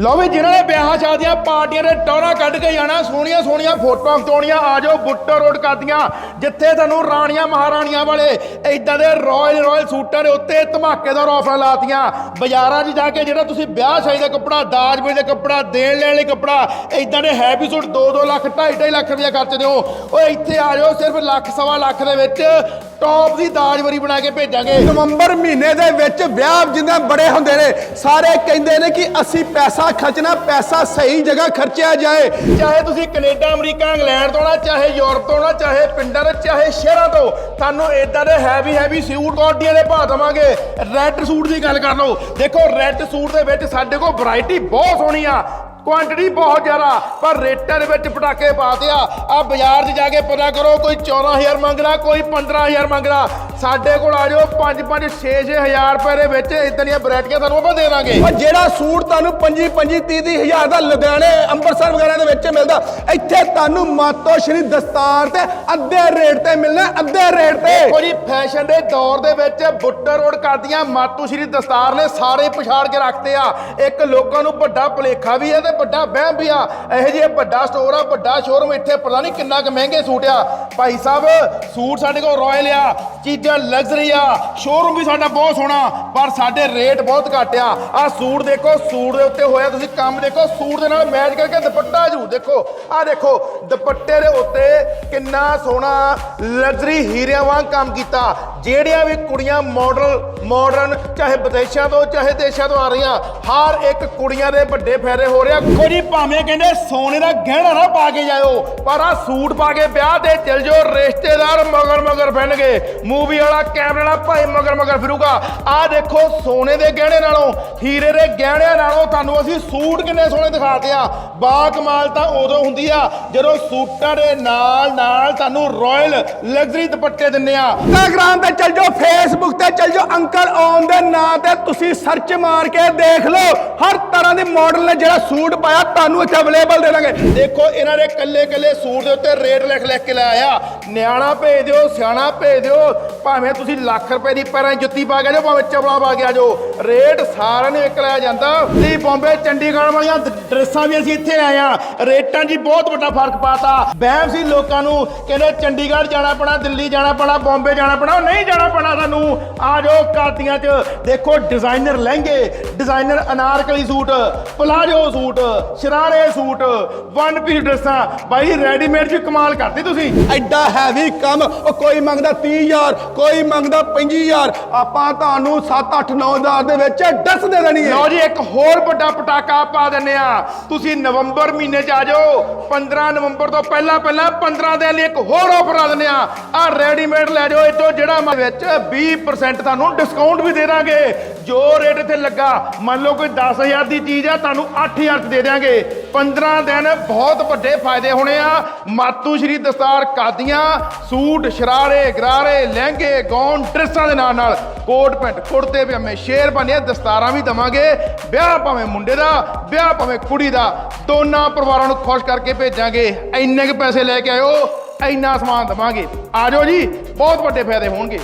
ਲਓ ਵੀ ਜਿਨ੍ਹਾਂ ਨੇ ਵਿਆਹਾਂ ਸ਼ਾਦੀਆਂ ਪਾਰਟੀਆਂ ਦੇ ਟੌਰਾ ਕੱਢ ਕੇ ਜਾਣਾ, ਸੋਹਣੀਆਂ ਸੋਹਣੀਆਂ ਫੋਟੋਆਂ ਖਿਚਾਉਣੀਆਂ, ਆ ਜਾਓ ਬੁੱਟਰ ਰੋਡ ਕਰਦੀਆਂ, ਜਿੱਥੇ ਤੁਹਾਨੂੰ ਰਾਣੀਆਂ ਮਹਾਰਾਣੀਆਂ ਵਾਲੇ ਇਦਾਂ ਦੇ ਰਾਇਲ ਰਾਇਲ ਸੂਟਾਂ ਦੇ ਉੱਤੇ ਧਮਾਕੇਦਾਰ ਆਫਰਾਂ ਲਾਤੀਆਂ। ਬਾਜ਼ਾਰਾਂ 'ਚ ਜਾ ਕੇ ਜਿਹੜਾ ਤੁਸੀਂ ਵਿਆਹ ਸ਼ਾਦੀ ਦਾ ਕੱਪੜਾ, ਦਾਜ ਵੇਲੇ ਦਾ ਕੱਪੜਾ, ਦੇਣ ਲੈਣ ਲਈ ਕੱਪੜਾ ਇਦਾਂ ਦੇ ਹੈਵੀ ਸੂਟ 2-2 ਲੱਖ 2.5 ਲੱਖ ਰੁਪਏ ਖਰਚਦੇ ਹੋ। ਓਏ ਇੱਥੇ ਆ ਜਾਓ ਸਿਰਫ ਲੱਖ, ਸਵਾ ਲੱਖ ਦੇ ਵਿੱਚ। ਟੌਪ ਦੀ ਦਾਜਵਰੀ ਬਣਾ ਕੇ ਭੇਜਾਂਗੇ। ਨਵੰਬਰ ਮਹੀਨੇ ਦੇ ਵਿੱਚ ਵਿਆਹ ਜਿੰਨੇ ਬੜੇ ਹੁੰਦੇ ਨੇ ਸਾਰੇ ਕਹਿੰਦੇ ਨੇ ਕਿ ਅਸੀਂ ਪੈਸਾ ਖਰਚਣਾ ਪੈਸਾ ਸਹੀ ਜਗ੍ਹਾ ਖਰਚਿਆ ਜਾਏ। ਚਾਹੇ ਤੁਸੀਂ ਕੈਨੇਡਾ ਅਮਰੀਕਾ ਇੰਗਲੈਂਡ ਤੋਂ ਆਉਣਾ ਚਾਹੇ ਯੂਰਪ ਤੋਂ ਆਉਣਾ ਚਾਹੇ ਪਿੰਡਾਂ ਤੋਂ ਚਾਹੇ ਸ਼ਹਿਰਾਂ ਤੋਂ ਤੁਹਾਨੂੰ ਇਦਾਂ ਦੇ ਹੈਵੀ ਹੈਵੀ ਸੂਟ ਕੋਡੀਆਂ ਦੇ ਭਾਅ ਦੇਵਾਂਗੇ। ਰੈੱਡ ਸੂਟ ਦੀ ਗੱਲ ਕਰ ਲਓ। ਦੇਖੋ ਰੈੱਡ ਸੂਟ ਦੇ ਵਿੱਚ ਸਾਡੇ ਕੋਲ ਵੈਰਾਈਟੀ ਬਹੁਤ ਸੋਹਣੀ ਆ। ਕੁਆਂਟੀਟੀ ਬਹੁਤ ਜ਼ਿਆਦਾ। ਪਰ ਰੇਟਾਂ ਦੇ ਵਿੱਚ ਪਟਾਕੇ ਪਾਤੇ ਆ ਆ ਬਾਜ਼ਾਰ 'ਚ ਜਾ ਕੇ ਪਤਾ ਕਰੋ, ਕੋਈ 14000 ਮੰਗਦਾ, ਕੋਈ 15000 ਮੰਗਦਾ। ਸਾਡੇ ਕੋਲ ਆ ਜਾਓ 5 5 6 6000 ਰੁਪਏ ਦੇ ਵਿੱਚ ਇਦਾਂ ਦੀਆਂ ਵੈਰਾਈਟੀਆਂ ਤੁਹਾਨੂੰ ਆਪਾਂ ਦੇ ਦਾਂਗੇ ਉਹ ਜਿਹੜਾ ਸੂਟ ਤੁਹਾਨੂੰ 25 25 30 30 ਹਜ਼ਾਰ ਦਾ ਲੁਧਿਆਣੇ ਅੰਮ੍ਰਿਤਸਰ ਵਗੈਰਾ ਦੇ ਵਿੱਚ ਮਿਲਦਾ ਇੱਥੇ ਤੁਹਾਨੂੰ ਮਾਤੋ ਸ਼੍ਰੀ ਦਸਤਾਰ ਤੇ ਅੱਧੇ ਰੇਟ ਤੇ ਮਿਲਣਾ ਅੱਧੇ ਰੇਟ ਤੇ। ਦੇਖੋ ਜੀ ਫੈਸ਼ਨ ਦੇ ਦੌਰ ਦੇ ਵਿੱਚ ਬੁੱਟਰ ਰੋਡ ਕਰਦੀਆਂ ਮਾਤੂ ਸ਼੍ਰੀ ਦਸਤਾਰ ਨੇ ਸਾਰੇ ਪਛਾੜ ਕੇ ਰੱਖਤੇ ਆ। ਇੱਕ ਲੋਕਾਂ ਨੂੰ ਵੱਡਾ ਭੁਲੇਖਾ ਵੀ ਹੈ ਤੇ ਵੱਡਾ ਵਹਿਮ ਵੀ ਆ। ਇਹੋ ਜਿਹੇ ਵੱਡਾ ਸਟੋਰ ਆ ਵੱਡਾ ਸ਼ੋਰੂਮ ਇੱਥੇ ਪਤਾ ਨਹੀਂ ਕਿੰਨਾ ਕੁ ਮਹਿੰਗੇ ਸੂਟ ਆ। ਭਾਈ ਸਾਹਿਬ ਸੂਟ ਸਾਡੇ ਕੋਲ ਰਾਇਲ ਆ ਚੀਜ਼ਾਂ ਲਗਜ਼ਰੀ ਆ। ਸ਼ੋਰੂਮ ਵੀ ਸਾਡਾ ਬਹੁਤ ਸੋਹਣਾ, ਪਰ ਸਾਡੇ ਰੇਟ ਬਹੁਤ ਘੱਟ ਆ। ਆ ਸੂਟ ਦੇਖੋ, ਸੂਟ ਦੇ ਉੱਤੇ ਹੋਇਆ ਤੁਸੀਂ ਕੰਮ ਦੇਖੋ, ਸੂਟ ਦੇ ਨਾਲ ਮੈਚ ਕਰਕੇ ਦੁਪੱਟਾ ਜ਼ਰੂਰ ਦੇਖੋ। ਆ ਦੇਖੋ, ਦੁਪੱਟੇ ਦੇ ਉੱਤੇ ਕਿੰਨਾ ਸੋਹਣਾ ਲਗਜ਼ਰੀ ਹੀਰਿਆਂ ਵਾਂਗ ਕੰਮ ਕੀਤਾ। ਜਿਹੜੀਆਂ ਵੀ ਕੁੜੀਆਂ ਮਾਡਲ ਮਾਡਰਨ ਚਾਹੇ ਵਿਦੇਸ਼ਾਂ ਤੋਂ, ਚਾਹੇ ਦੇਸ਼ਾਂ ਤੋਂ ਆ ਰਹੀਆਂ, ਹਰ ਇੱਕ ਕੁੜੀਆਂ ਦੇ ਵੱਡੇ ਫਾਇਦੇ ਹੋ ਰਿਹਾ ਕੋਈ ਭਾਵੇਂ ਕਹਿੰਦੇ ਸੋਨੇ ਦਾ ਗਹਿਣਾ ਨਾ ਪਾ ਕੇ ਜਾਇਓ, ਪਰ ਆ ਸੂਟ ਪਾ ਕੇ ਵਿਆਹ ਤੇ ਚਲ ਜਾਓ, ਰਿਸ਼ਤੇਦਾਰ ਮਗਰ ਮਗਰ ਫਿਰਨਗੇ ਮੂਵੀ ਵਾਲਾ ਕੈਮਰੇ ਵਾਲਾ ਭਾਈ ਮਗਰ ਮਗਰ ਫਿਰੂਗਾ। ਆ ਦੇਖੋ ਸੋਨੇ ਦੇ ਗਹਿਣੇ ਨਾਲੋਂ, ਹੀਰੇ ਦੇ ਗਹਿਣਿਆਂ ਨਾਲੋਂ ਤੁਹਾਨੂੰ ਅਸੀਂ ਸੂਟ ਕਿੰਨੇ ਸੋਹਣੇ ਦਿਖਾਤੇ ਆ। ਬਾ ਕਮਾਲ ਤਾਂ ਉਦੋਂ ਹੁੰਦੀ ਆ, ਜਦੋਂ ਸੂਟਾਂ ਦੇ ਨਾਲ ਨਾਲ ਤੁਹਾਨੂੰ ਰਾਇਲ ਲਗਜ਼ਰੀ ਦੁਪੱਟੇ ਦਿੰਨੇ ਆ। ਇੰਸਟਾਗ੍ਰਾਮ ਤੇ ਚੱਲ ਜਾਓ ਫੇਸਬੁੱਕ ਤੇ, ਚੱਲ ਜਾਓ ਅੰਕਲ ਔਨ ਦੇ ਨਾਂ ਤੇ, ਤੁਸੀਂ ਸਰਚ ਮਾਰ ਕੇ ਦੇਖ ਲਓ। ਹਰ ਤਰ੍ਹਾਂ ਦੇ ਮਾਡਲ ਨੇ ਜਿਹੜਾ ਸੂਟ ਪਾਇਆ, ਤੁਹਾਨੂੰ ਇੱਥੇ ਅਵੇਲੇਬਲ ਦੇ ਦਾਂਗੇ। ਦੇਖੋ, ਇਹਨਾਂ ਨੇ ਕੱਲੇ ਕੱਲੇ ਸੂਟ ਦੇ ਉੱਤੇ ਰੇਟ ਲਿਖ ਲਿਖ ਕੇ ਲਾਇਆ। ਨਿਆਣਾ ਭੇਜ ਦਿਓ, ਸਿਆਣਾ ਭੇਜ ਦਿਓ। ਭਾਵੇਂ ਤੁਸੀਂ ਲੱਖ ਰੁਪਏ ਦੀ ਪੈਰਾਂ ਦੀ ਜੁੱਤੀ ਪਾ ਕੇ ਜਾਓ, ਭਾਵੇਂ ਚਪਲਾਂ ਪਾ ਕੇ ਆ ਜਾਓ। ਰੇਟ ਸਾਰਿਆਂ ਨੂੰ ਇੱਕ ਲਾਇਆ ਜਾਂਦਾ। ਦੀ ਬੰਬੇ ਚੰਡੀਗੜ੍ਹ ਵਾਲੀਆਂ ਡਰੈਸਾਂ ਵੀ ਅਸੀਂ ਇੱਥੇ ਆਏ ਆ ਰੇਟਾਂ 'ਚ ਬਹੁਤ ਵੱਡਾ ਫ਼ਰਕ ਪਾਤਾ। ਵਹਿਮ ਸੀ ਲੋਕਾਂ ਨੂੰ, ਕਹਿੰਦੇ ਚੰਡੀਗੜ੍ਹ ਜਾਣਾ ਪੈਣਾ, ਦਿੱਲੀ ਜਾਣਾ ਪੈਣਾ ਬੰਬੇ ਜਾਣਾ ਪੈਣਾ ਨਹੀਂ ਨਹੀਂ ਜਾਣਾ ਪੈਣਾ ਸਾਨੂੰ। ਆ ਜਾਓ ਕਾਤੀਆਂ 'ਚ। ਦੇਖੋ ਡਿਜ਼ਾਈਨਰ ਲਹਿੰਗੇ designer Anarkali suit, palazzo suit, ਸ਼ਰਾਰੇ suit one piece ਡਰੈਸਾਂ। ਬਾਈ ਰੈਡੀਮੇਡ 'ਚ ਕਮਾਲ ਕਰਤੀ ਤੁਸੀਂ। ਐਡਾ ਹੈਵੀ ਕੰਮ, ਉਹ ਕੋਈ ਮੰਗਦਾ 30000 ਕੋਈ ਮੰਗਦਾ 25000 ਆਪਾਂ ਤੁਹਾਨੂੰ 7 8 9000 ਦੇ ਵਿੱਚ ਡਸ ਦੇ ਦੇਣੀ ਹੈ। ਲਓ ਜੀ, ਇੱਕ ਹੋਰ ਵੱਡਾ ਪਟਾਕਾ ਪਾ ਦਿੰਨੇ ਆ ਤੁਸੀਂ ਨਵੰਬਰ ਮਹੀਨੇ 'ਚ ਆ ਜਾਓ। 15 ਨਵੰਬਰ ਤੋਂ ਪਹਿਲਾਂ ਪਹਿਲਾਂ 15 ਦਿਨ ਲਈ ਇੱਕ ਹੋਰ ਆਫਰ ਆ ਦਿੰਨੇ ਆ ਆ ਰੈਡੀਮੇਡ ਲੈ ਜਾਓ। ਇਤੋਂ ਜਿਹੜਾ ਵਿੱਚ 20% ਤੁਹਾਨੂੰ ਡਿਸਕਾਊਂਟ ਵੀ ਦੇ ਦਾਂਗੇ ਜੋ ਰੇਟ ਇੱਥੇ ਲੱਗਾ, ਮੰਨ ਲਓ ਕੋਈ 10000 ਦੀ ਚੀਜ਼ ਆ, ਤੁਹਾਨੂੰ 8000 ਚ ਦੇ ਦਿਆਂਗੇ। 15 ਦਿਨ ਬਹੁਤ ਵੱਡੇ ਫਾਇਦੇ ਹੋਣੇ ਆ। ਮਾਤੂ ਸ਼੍ਰੀ ਦਸਤਾਰ ਕਾਦੀਆਂ, ਸੂਟ, ਸ਼ਰਾਰੇ, ਗਰਾਰੇ, ਲਹਿੰਗੇ ਗੌਨ ਡਰੈਸਾਂ ਦੇ ਨਾਲ ਨਾਲ। ਕੋਟ ਪੈਂਟ, ਕੁੜਤੇ ਪਜਾਮੇ ਸ਼ੇਰਵਾਨੀਆਂ ਦਸਤਾਰਾਂ ਵੀ ਦਵਾਂਗੇ। ਵਿਆਹ ਭਾਵੇਂ ਮੁੰਡੇ ਦਾ, ਵਿਆਹ ਭਾਵੇਂ ਕੁੜੀ ਦਾ, ਦੋਨਾਂ ਪਰਿਵਾਰਾਂ ਨੂੰ ਖੁਸ਼ ਕਰਕੇ ਭੇਜਾਂਗੇ। ਇੰਨੇ ਕੁ ਪੈਸੇ ਲੈ ਕੇ ਆਇਓ। ਇੰਨਾ ਸਮਾਨ ਦਵਾਂਗੇ। ਆ ਜਾਓ ਜੀ ਬਹੁਤ ਵੱਡੇ ਫਾਇਦੇ ਹੋਣਗੇ।